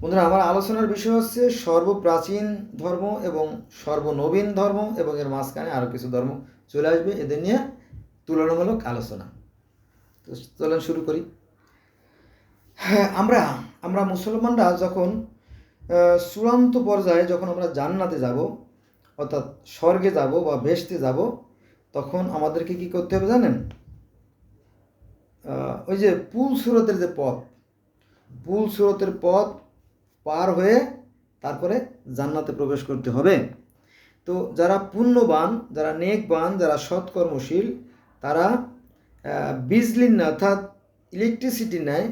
বন্ধুরা, আমার আলোচনার বিষয় হচ্ছে সর্বপ্রাচীন ধর্ম এবং সর্বনবীন ধর্ম এবং এর মাঝখানে আরও কিছু ধর্ম চলে আসবে। এদের নিয়ে তুলনামূলক আলোচনা। তো চলেন শুরু করি। হ্যাঁ আমরা আমরা মুসলমানরা যখন চূড়ান্ত পর্যায়ে যখন আমরা জান্নাতে যাব, অর্থাৎ স্বর্গে যাব বা বেসতে যাব, তখন আমাদেরকে কি করতে হবে জানেন? ওই যে পুল সুরতের যে পথ, পুল সুরতের পথ পার হয়ে তারপরে জান্নাতে প্রবেশ করতে হবে। তো যারা পুণ্যবান যারা নেকবান যারা সৎকর্মশীল তারা আহ, বিজলির না অর্থাৎ ইলেকট্রিসিটি নেয়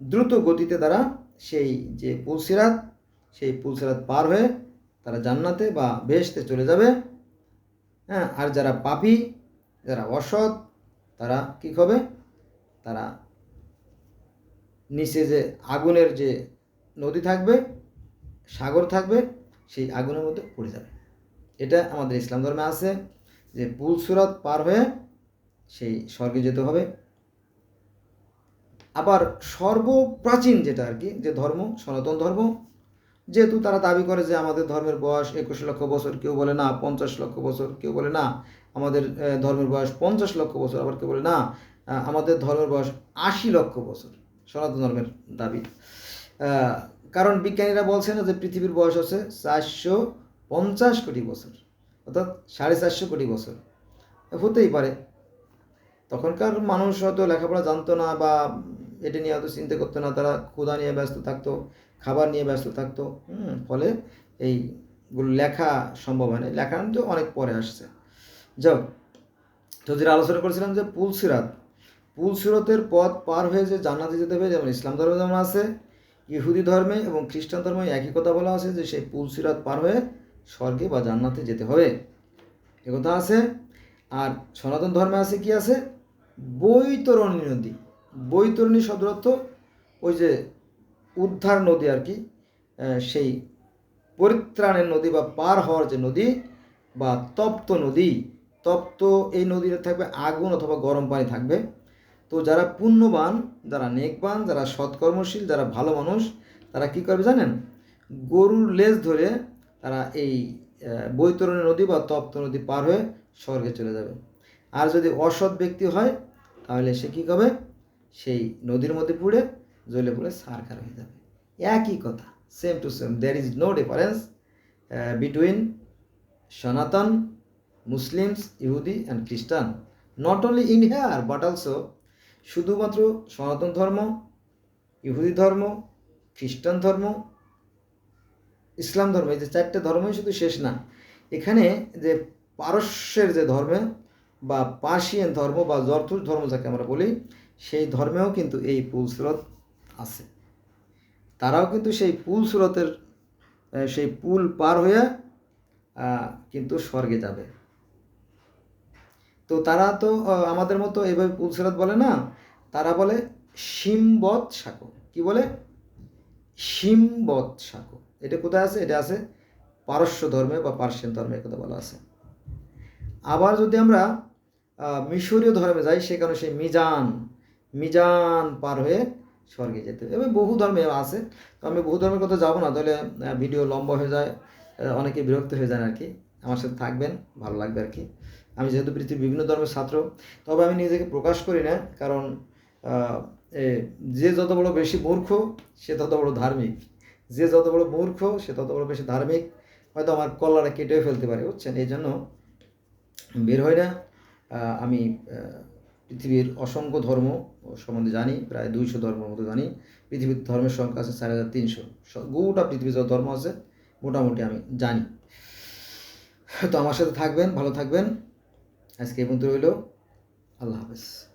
দ্রুত গতিতে তারা সেই যে পুলসিরাত সেই পুলসিরাত পার হয়ে তারা জান্নাতে বা বেহেশতে চলে যাবে। হ্যাঁ আর যারা পাপি যারা অসৎ তারা কী হবে তারা নিচে যে আগুনের যে নদী থাকবে, সাগর থাকবে, সেই আগুনের মধ্যে পড়ে যাবে। এটা আমাদের ইসলাম ধর্মে আছে যে পুল সুরত পার হয়ে সেই স্বর্গে যেতে হবে। আবার সর্বপ্রাচীন যেটা আর কি, যে ধর্ম, সনাতন ধর্ম, যেহেতু তারা দাবি করে যে আমাদের ধর্মের বয়স একুশ লক্ষ বছর, কেউ বলে না পঞ্চাশ লক্ষ বছর, কেউ বলে না আমাদের ধর্মের বয়স পঞ্চাশ লক্ষ বছর, আবার কেউ বলে না আমাদের ধর্মের বয়স আশি লক্ষ বছর, সনাতন ধর্মের দাবি। কারণ বিজ্ঞানীরা বলছে না যে পৃথিবীর বয়স হচ্ছে চারশো পঞ্চাশ কোটি বছর, অর্থাৎ সাড়ে চারশো কোটি বছর। হতেই পারে। তখনকার মানুষ হয়তো লেখাপড়া জানতো না বা এটা নিয়ে হয়তো চিন্তা করতো না, তারা ক্ষুধা নিয়ে ব্যস্ত থাকতো, খাবার নিয়ে ব্যস্ত থাকতো। ফলে এইগুলো লেখা সম্ভব হয় না লেখা তো অনেক পরে আসছে। যাও তো যেটা আলোচনা করেছিলাম যে পুল সিরাত পুল সিরতের পথ পার হয়ে যে জান্নাতে যেতে হবে, যেমন ইসলাম ধর্মে যেমন আছে ইহুদি ধর্মে এবং খ্রিস্টান ধর্মে একই কথা বলা আছে যে সেই পুল সিরাত পার হয়ে স্বর্গে বা জান্নাতে যেতে হবে। একথা আছে। আর সনাতন ধর্মে আছে কি আছে? বৈতরণী নদী। বৈতরণী শব্দের ওই যে উদ্ধার নদী আর কি সেই পরিত্রাণের নদী বা পার হওয়ার যে নদী বা তপ্ত নদী। তপ্ত এই নদীতে থাকবে আগুন অথবা গরম পানি থাকবে। তো যারা পুণ্যবান, যারা নেকবান, যারা সৎকর্মশীল, যারা ভালো মানুষ, তারা কি করবে জানেন? গরুর লেজ ধরে তারা এই বৈতরণী নদী বা তপ্ত নদী পার হয়ে স্বর্গে চলে যাবে। আর যদি অসৎ ব্যক্তি হয়, তাহলে সে কী করবে? সেই নদীর মধ্যে পুড়ে জ্বলে পুড়ে সারকার হয়ে যাবে। একই কথা same to same there is no difference between Sanatan, Muslims, ইহুদি অ্যান্ড খ্রিস্টান। Not only in here but also শুধুমাত্র সনাতন ধর্ম, ইহুদি ধর্ম, খ্রিস্টান ধর্ম, ইসলাম ধর্ম, এই যে চারটে ধর্মই শুধু শেষ না, এখানে যে পারস্যের যে ধর্মে বা পার্সিয়ান ধর্ম বা জর্থুর ধর্ম যাকে আমরা বলি, সেই ধর্মেও কিন্তু এই পুল স্রোত আছে। তারাও কিন্তু সেই পুল স্রোতের সেই পুল পার হয়ে কিন্তু স্বর্গে যাবে। তো তারা তো আমাদের মতো এইভাবে পুল স্রোত বলে না, তারা বলে সিমবত সাঁকো। কি বলে? সিমবত সাঁকো। এটা কোথায় আছে? এটা আছে পারস্য ধর্মে বা পার্সিয়ান ধর্মে কথা বলা আছে। আবার যদি আমরা মিশরীয় ধর্মে যাই সেখানে সেই মিজান মিজান পার হয়ে স্বর্গে যেতে হবে। এবং বহু ধর্মে আছে। তো আমি বহু ধর্মের কথা যাব না, তাহলে ভিডিও লম্বা হয়ে যায় অনেকে বিরক্ত হয়ে যান আর কি। আমার সাথে থাকবেন, ভালো লাগবে আর কি। আমি যেহেতু পৃথিবীর বিভিন্ন ধর্মের ছাত্র, তবে আমি নিজেকে প্রকাশ করি না, কারণ যে যত বড় বেশি মূর্খ, সে তত বড় ধার্মিক। যে যত বড় মূর্খ, সে তত বড় বেশি ধার্মিক। হয়তো আমার কল্লাটা কেটেও ফেলতে পারে, বুঝছেন? এই জন্য বের হয় না। আমি পৃথিবীর অসংখ্য ধর্ম সম্বন্ধে জানি, প্রায় দুইশো ধর্মের মতো জানি। পৃথিবীর ধর্মের সংখ্যা আছে চার হাজার তিনশো। গোটা পৃথিবীর যত ধর্ম আছে, মোটামুটি আমি জানি। তো আমার সাথে থাকবেন, ভালো থাকবেন। আজকে এই পর্যন্ত রইল। আল্লাহ হাফেজ।